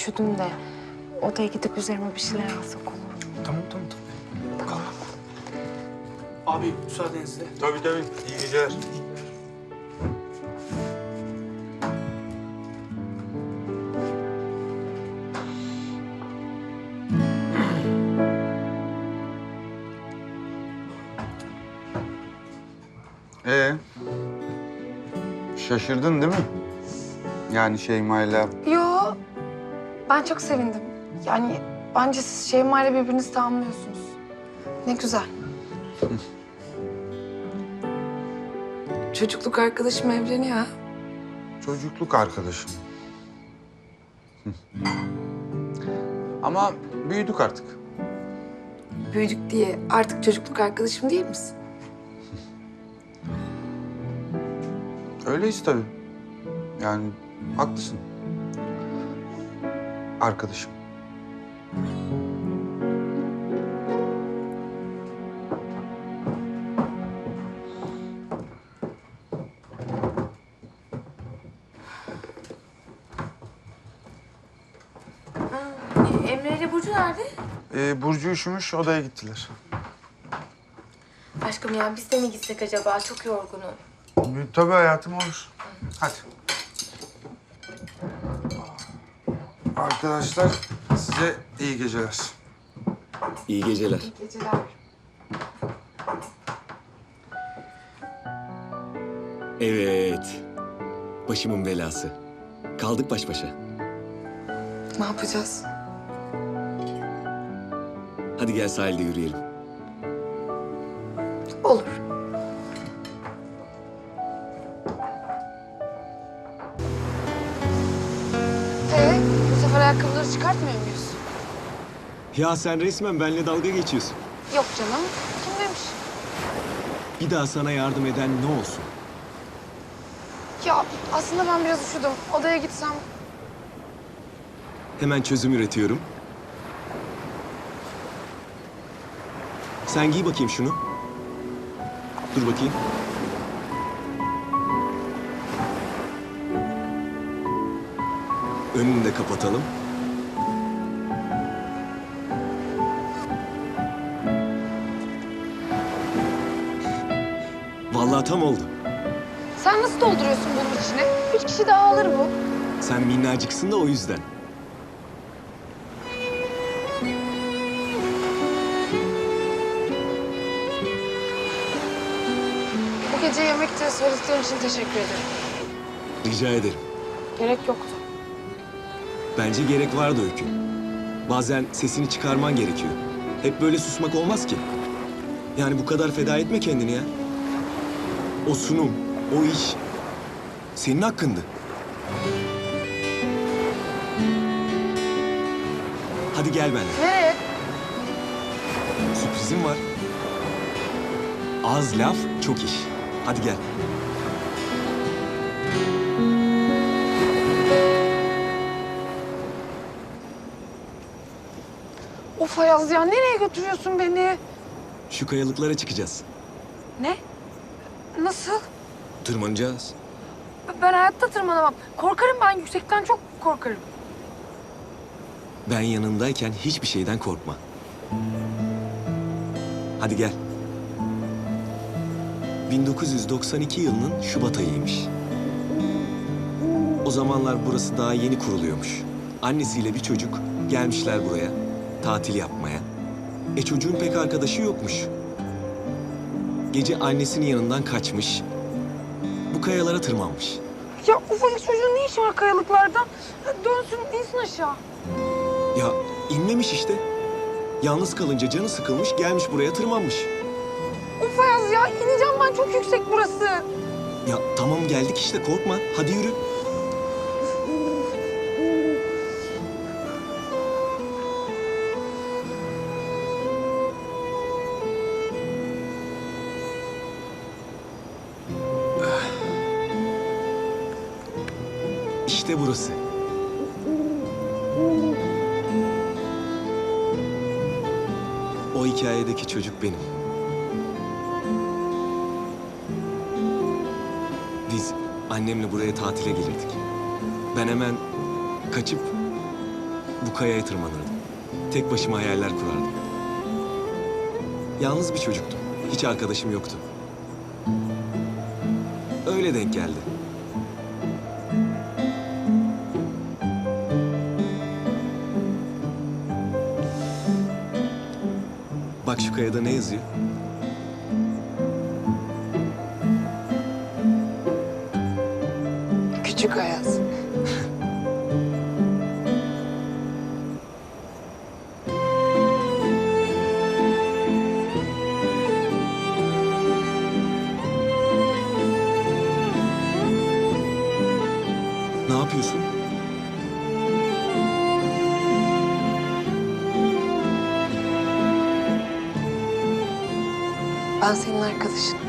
üşüdüm de odaya gidip üzerime bir şeyler alsak olur mu? Tamam tamam tamam. Tamam. Abi müsaadenizle. Tabii tabii. İyi geceler. Ee, şaşırdın değil mi? Yani Şeyma'yla Yo, ben çok sevindim. Yani bence siz Şeyma ile birbirinizi tamamlıyorsunuz. Ne güzel. Çocukluk arkadaşım evleniyor ha. çocukluk arkadaşım. Ama büyüdük artık. Büyüdük diye artık çocukluk arkadaşım değil misin? Öyleyiz tabii. Yani haklısın. Arkadaşım. Emre ile Burcu nerede? Ee, Burcu üşümüş, odaya gittiler. Aşkım ya biz de mi gitsek acaba? Çok yorgunum. Tabii hayatım olur. Hadi. Arkadaşlar size iyi geceler. İyi geceler. Geceler. Evet. Başımın belası. Kaldık baş başa. Ne yapacağız? Hadi gel sahilde yürüyelim. Olur. Ayakkabıları çıkartmıyor muyuz? Ya sen resmen benimle dalga geçiyorsun. Yok canım. Kim demiş? Bir daha sana yardım eden ne olsun? Ya aslında ben biraz üşüdüm. Odaya gitsem Hemen çözüm üretiyorum. Sen giy bakayım şunu. Dur bakayım. De kapatalım. Vallahi tam oldu. Sen nasıl dolduruyorsun bunun içine? Üç kişi daha alır bu. Sen minnacıksın da o yüzden. Bu gece yemekte söylediklerin için teşekkür ederim. Rica ederim. Gerek yoktu. Bence gerek vardı Öykü. Bazen sesini çıkarman gerekiyor. Hep böyle susmak olmaz ki. Yani bu kadar feda etme kendini ya. O sunum, o iş senin hakkındı. Hadi gel benimle. Nereye? Sürprizim var. Az laf, çok iş. Hadi gel. Of Ayaz ya nereye götürüyorsun beni? Şu kayalıklara çıkacağız. Ne? Nasıl? Tırmanacağız. Ben hayatta tırmanamam. Korkarım ben yüksekten çok korkarım. Ben yanındayken hiçbir şeyden korkma. Hadi gel. 1992 yılının Şubat ayıymış. O zamanlar burası daha yeni kuruluyormuş. Annesiyle bir çocuk gelmişler buraya tatil yapmaya. E çocuğun pek arkadaşı yokmuş. Gece annesinin yanından kaçmış. Bu kayalara tırmanmış. Ya ufacık çocuğun ne işi var kayalıklarda? Dönsün insin aşağı. Ya inmemiş işte. Yalnız kalınca canı sıkılmış gelmiş buraya tırmanmış. Of Ayaz ya ineceğim ben çok yüksek burası. Ya tamam geldik işte korkma. Hadi yürü. Burası. O hikayedeki çocuk benim. Biz annemle buraya tatile gelirdik. Ben hemen kaçıp bu kayaya tırmanırdım. Tek başıma hayaller kurardım. Yalnız bir çocuktum. Hiç arkadaşım yoktu. Öyle denk geldi. Bak şu kayada ne yazıyor? Küçük Ayaz. Ne yapıyorsun? Ben senin arkadaşınım.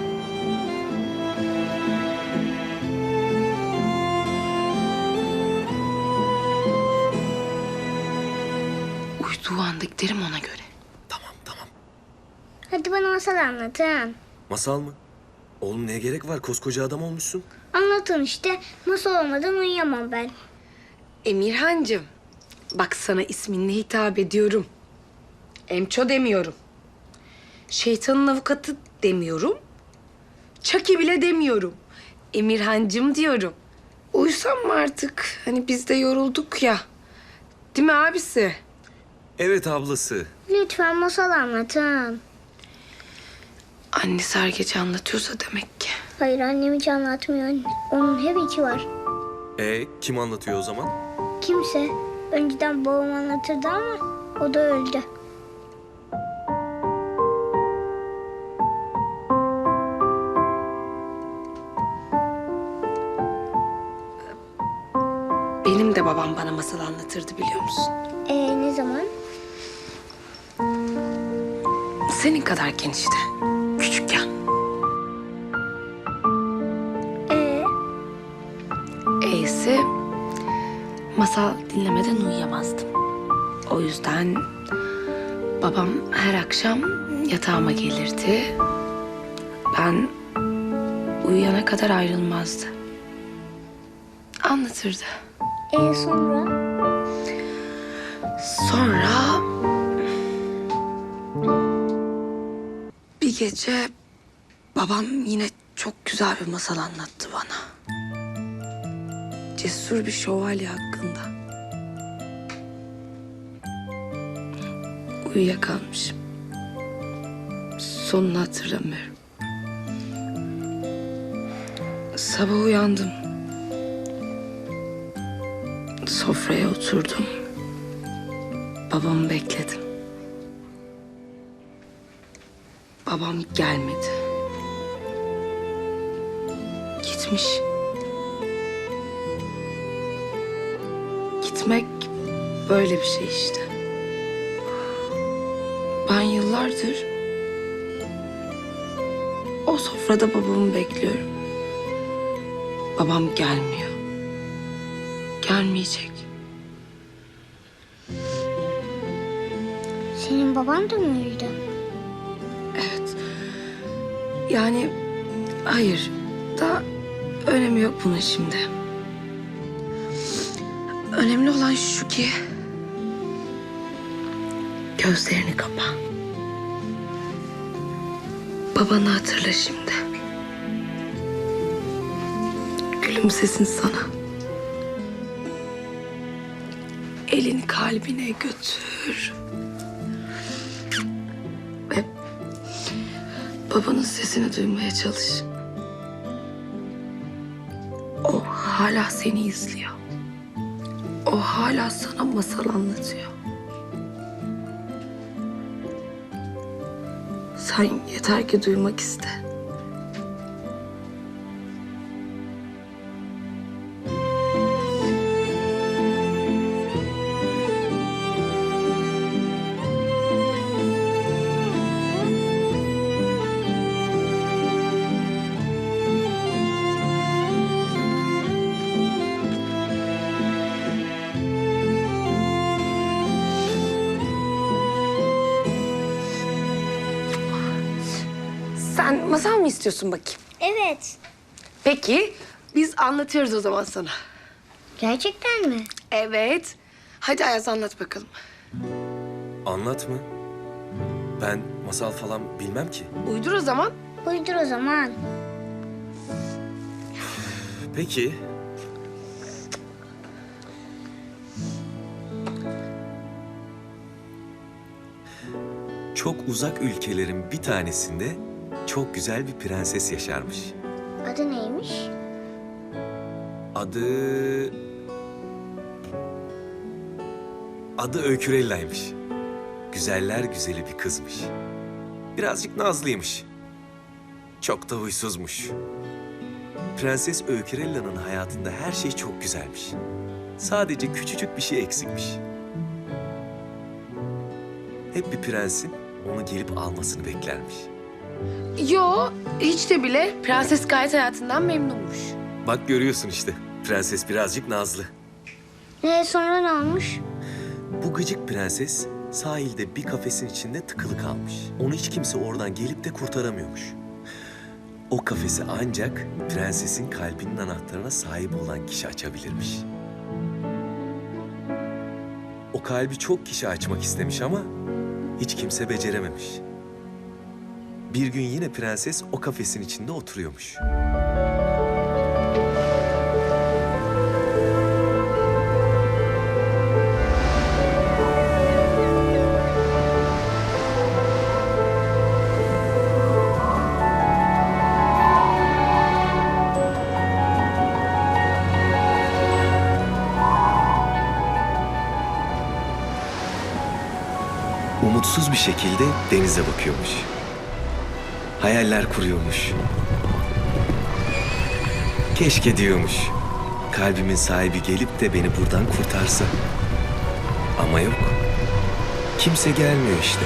Uyduğu anda giderim ona göre. Tamam tamam. Hadi bana masal anlatın. Masal mı? Oğlum ne gerek var? Koskoca adam olmuşsun. Anlatın işte. Masal olmadan uyuyamam ben. Emirhancığım, bak sana isminle hitap ediyorum. Emço demiyorum. Şeytanın avukatı demiyorum. Çaki bile demiyorum. Emirhancığım diyorum. Uyusam mı artık? Hani biz de yorulduk ya. Değil mi abisi? Evet ablası. Lütfen masal anlatın. Annesi her gece anlatıyorsa demek ki. Hayır annem hiç anlatmıyor anne. Onun hep içi var. E kim anlatıyor o zaman? Kimse. Önceden babam anlatırdı ama o da öldü. Benim de babam bana masal anlatırdı biliyor musun? Ee ne zaman? Senin kadarken işte. Küçükken. Ee E'si masal dinlemeden uyuyamazdım. O yüzden babam her akşam yatağıma gelirdi. Ben uyuyana kadar ayrılmazdı. Anlatırdı. Ee sonra? Sonra bir gece babam yine çok güzel bir masal anlattı bana. Cesur bir şövalye hakkında. Uyuyakalmışım. Sonunu hatırlamıyorum. Sabah uyandım. Sofraya oturdum. Babamı bekledim. Babam gelmedi. Gitmiş. Gitmek böyle bir şey işte. Ben yıllardır o sofrada babamı bekliyorum. Babam gelmiyor. Gelmeyecek. Senin baban da mı öldü? Evet. Yani hayır. Da önemi yok bunun şimdi. Önemli olan şu ki gözlerini kapa. Babanı hatırla şimdi. Gülümsesin sana. Elini kalbine götür. Ve babanın sesini duymaya çalış. O hala seni izliyor. O hala sana masal anlatıyor. Sen yeter ki duymak iste. İstiyorsun bakayım? Evet. Peki biz anlatıyoruz o zaman sana. Gerçekten mi? Evet. Hadi Ayaz anlat bakalım. Anlat mı? Ben masal falan bilmem ki. Uydur o zaman. Uydur o zaman. Peki. Çok uzak ülkelerin bir tanesinde çok güzel bir prenses yaşarmış. Adı neymiş? Adı... Adı Öykürella'ymış. Güzeller güzeli bir kızmış. Birazcık nazlıymış. Çok da huysuzmuş. Prenses Öykürella'nın hayatında her şey çok güzelmiş. Sadece küçücük bir şey eksikmiş. Hep bir prensin onu gelip almasını beklermiş. Yo, hiç de bile. Prenses gayet hayatından memnunmuş. Bak görüyorsun işte. Prenses birazcık nazlı. Ne sonra ne olmuş? Bu gıcık prenses sahilde bir kafesin içinde tıkılı kalmış. Onu hiç kimse oradan gelip de kurtaramıyormuş. O kafesi ancak prensesin kalbinin anahtarına sahip olan kişi açabilirmiş. O kalbi çok kişi açmak istemiş ama hiç kimse becerememiş. Bir gün yine prenses o kafesin içinde oturuyormuş. umutsuz bir şekilde denize bakıyormuş. Hayaller kuruyormuş. Keşke diyormuş. Kalbimin sahibi gelip de beni buradan kurtarsa. Ama yok. Kimse gelmiyor işte.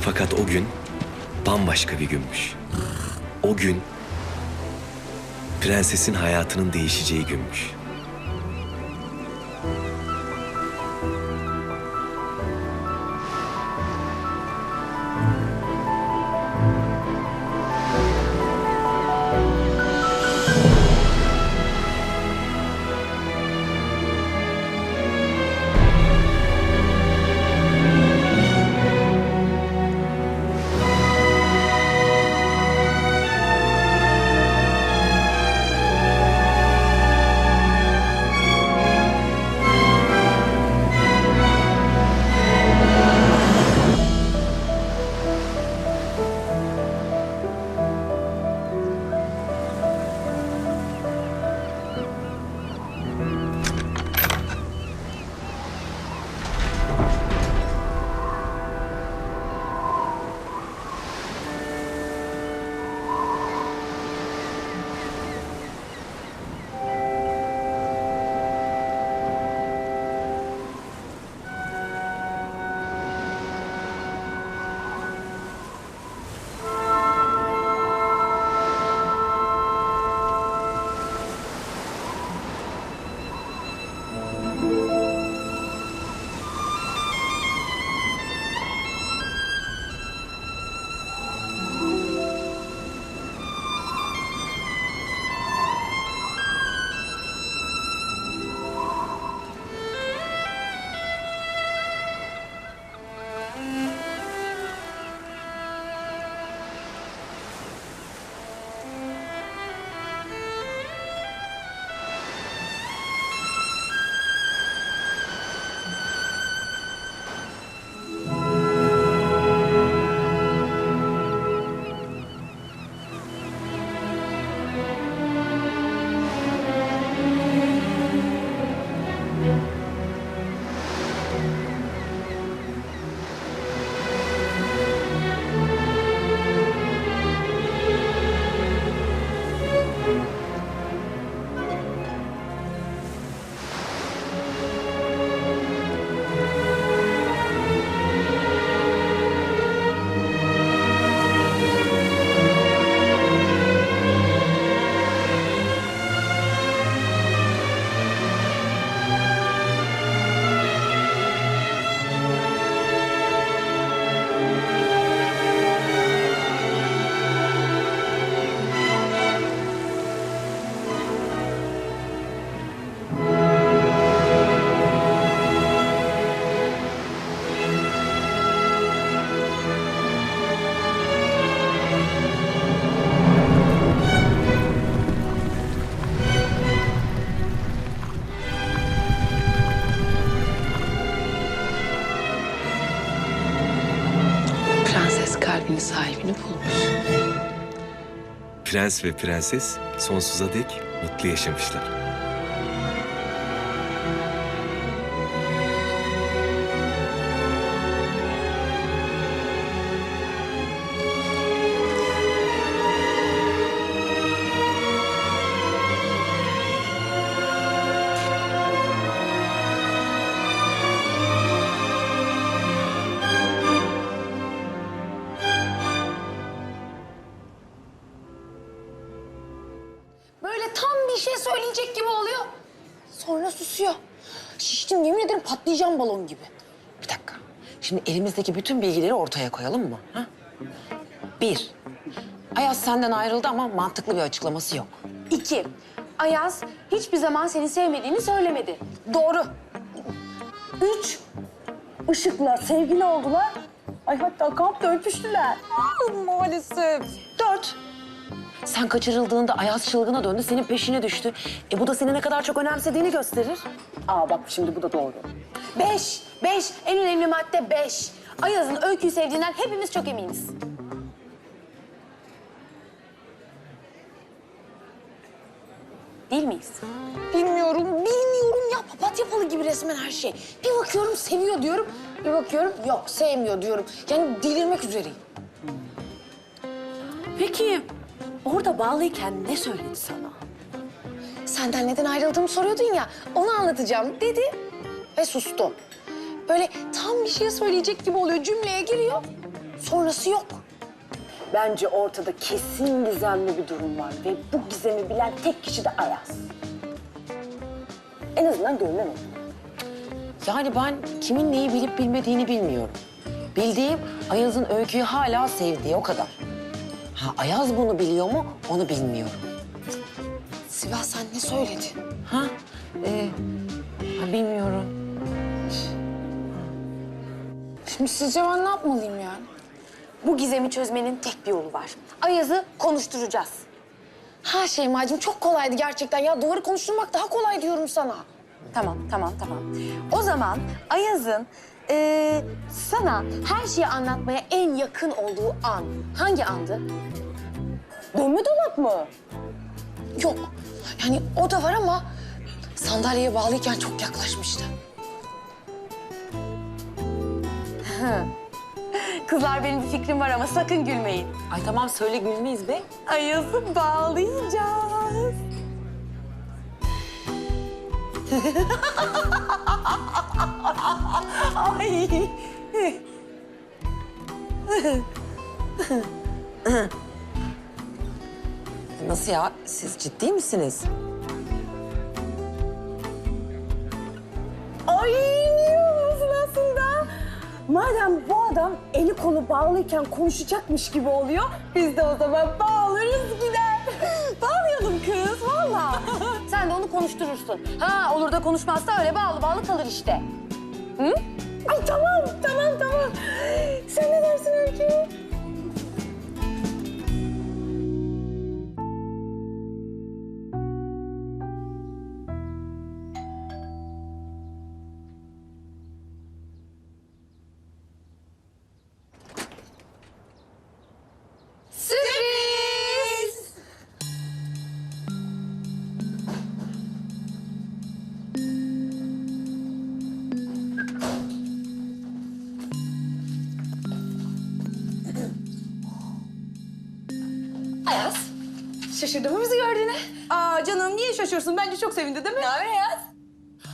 Fakat o gün bambaşka bir günmüş. O gün prensesin hayatının değişeceği günmüş. Prens ve prenses sonsuza dek mutlu yaşamışlar. Patlayacağım balon gibi. Bir dakika. Şimdi elimizdeki bütün bilgileri ortaya koyalım mı? Ha? Bir, Ayaz senden ayrıldı ama mantıklı bir açıklaması yok. İki, Ayaz hiçbir zaman seni sevmediğini söylemedi. Doğru. Üç, Işık'la sevgili oldular. Ay hatta kampta öpüştüler. Maalesef. Dört, sen kaçırıldığında Ayaz çılgına döndü, senin peşine düştü. E bu da seni ne kadar çok önemsediğini gösterir. Aa bak şimdi bu da doğru. Beş, beş. En önemli madde beş. Ayaz'ın öyküyü sevdiğinden hepimiz çok eminiz. Değil miyiz? Bilmiyorum, bilmiyorum ya. Papatya falı gibi resmen her şey. Bir bakıyorum seviyor diyorum, bir bakıyorum yok sevmiyor diyorum. Yani delirmek üzereyim. Peki orada bağlıyken ne söyledi sana? Senden neden ayrıldığımı soruyordun ya, onu anlatacağım dedi ve sustu. Böyle tam bir şey söyleyecek gibi oluyor, cümleye giriyor. Sonrası yok. Bence ortada kesin gizemli bir durum var ve bu gizemi bilen tek kişi de Ayaz. En azından görünen o. Yani ben kimin neyi bilip bilmediğini bilmiyorum. Bildiğim Ayaz'ın öyküyü hala sevdiği o kadar. Ha Ayaz bunu biliyor mu onu bilmiyorum. Sibel sen ne söyledi? Ha? Ee, ha bilmiyorum. Şimdi sizce ben ne yapmalıyım yani? Bu gizemi çözmenin tek bir yolu var. Ayaz'ı konuşturacağız. Ha Şeyma'cığım çok kolaydı gerçekten ya. Duvarı konuşturmak daha kolay diyorum sana. Tamam, tamam, tamam. O zaman Ayaz'ın eee, sana her şeyi anlatmaya en yakın olduğu an hangi andı? Dönme dolap mı? Yok. Yani o da var ama sandalyeye bağlıyken çok yaklaşmıştı. Kızlar benim bir fikrim var ama sakın gülmeyin. Ay tamam söyle gülmeyiz be. Ayaz'ı bağlayacağız. Ay. Nasıl ya? Siz ciddi misiniz? Ay niye olmasın aslında? Madem bu adam eli kolu bağlıyken konuşacakmış gibi oluyor, biz de o zaman bağlarız gider. Bağlayalım kız, valla. Sen de onu konuşturursun. Ha olur da konuşmazsa öyle bağlı bağlı kalır işte. Ay tamam, tamam, tamam. Sen ne dersin Öykü? Ayaz, şaşırdın mı bizi gördüğüne? Aa canım niye şaşırsın? Bence çok sevindi değil mi? Ne haber Ayaz?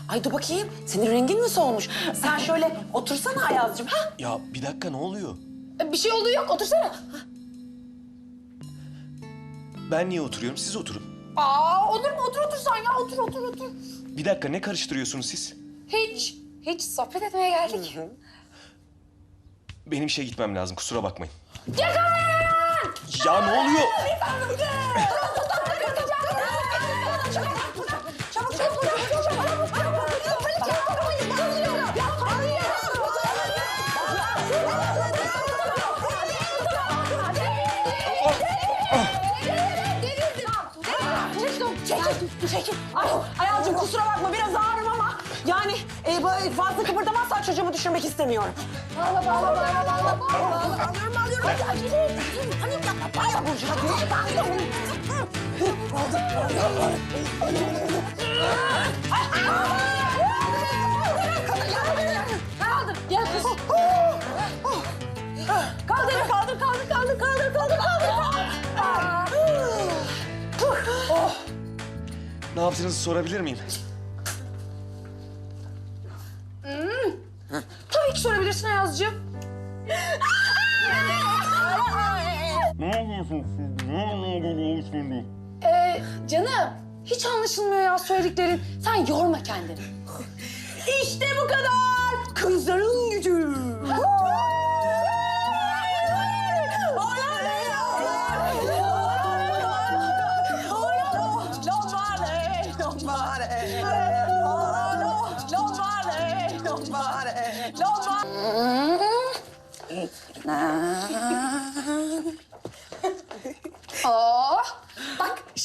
Ay dur bakayım. Senin rengin mi solmuş? Sen şöyle otursana Ayaz'cığım. Ha? Ya bir dakika ne oluyor? Bir şey olduğu yok, otursana. Ben niye oturuyorum? Siz oturun. Aa, olur mu? Otur otur sen ya, otur otur otur. Bir dakika ne karıştırıyorsunuz siz? Hiç, hiç sohbet etmeye geldik. Benim işe gitmem lazım kusura bakmayın. Ya ne oluyor? Çekil. Ay, Ayaz'cığım kusura bakma biraz ağırım ama yani e, böyle fazla kıpırdamazsan çocuğumu düşürmek istemiyorum. Bağla bağla bağla bağla bağla. Alıyorum alıyorum. Hadi hadi. Hadi yapma. Bağla hadi. Bağla. Kaldır kaldır kaldır kaldır kaldır kaldır kaldır. Ne yaptığınızı sorabilir miyim? Sorabilirsin Ayaz'cığım. Ee, canım hiç anlaşılmıyor ya söylediklerin. Sen yorma kendini. İşte bu kadar. Kızların gücü.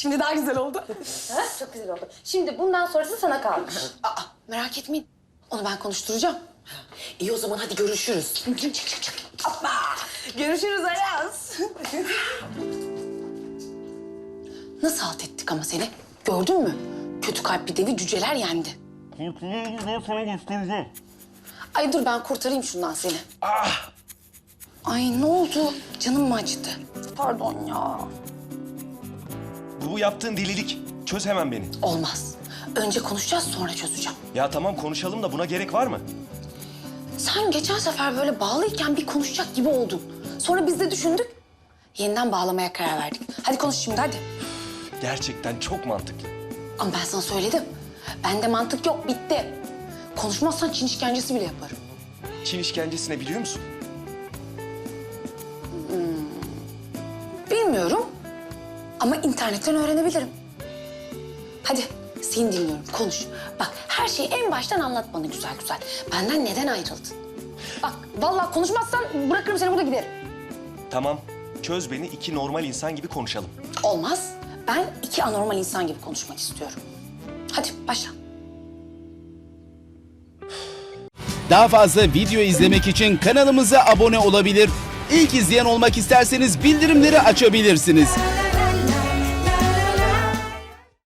Şimdi daha güzel oldu. Ha, çok güzel oldu. Şimdi bundan sonrası sana kalmış. Aa, merak etmeyin. Onu ben konuşturacağım. İyi o zaman hadi görüşürüz. Çık çık çık. çık. Hoppa. Görüşürüz Ayaz. Nasıl halt ettik ama seni? Gördün mü? Kötü kalpli devi cüceler yendi. Ay dur ben kurtarayım şundan seni. Ay ne oldu? Canım mı acıdı? Pardon ya. Bu, yaptığın delilik. Çöz hemen beni. Olmaz. Önce konuşacağız sonra çözeceğim. Ya tamam konuşalım da buna gerek var mı? Sen geçen sefer böyle bağlıyken bir konuşacak gibi oldun. Sonra biz de düşündük. Yeniden bağlamaya karar verdik. Hadi konuş şimdi hadi. Gerçekten çok mantıklı. Ama ben sana söyledim. Bende mantık yok bitti. Konuşmazsan Çin işkencesi bile yaparım. Çin işkencesine biliyor musun? Ama internetten öğrenebilirim. Hadi seni dinliyorum konuş. Bak her şeyi en baştan anlat bana güzel güzel. Benden neden ayrıldın? Bak vallahi konuşmazsan bırakırım seni burada giderim. Tamam. Çöz beni iki normal insan gibi konuşalım. Olmaz. Ben iki anormal insan gibi konuşmak istiyorum. Hadi başla. Daha fazla video izlemek için kanalımıza abone olabilir. İlk izleyen olmak isterseniz bildirimleri açabilirsiniz.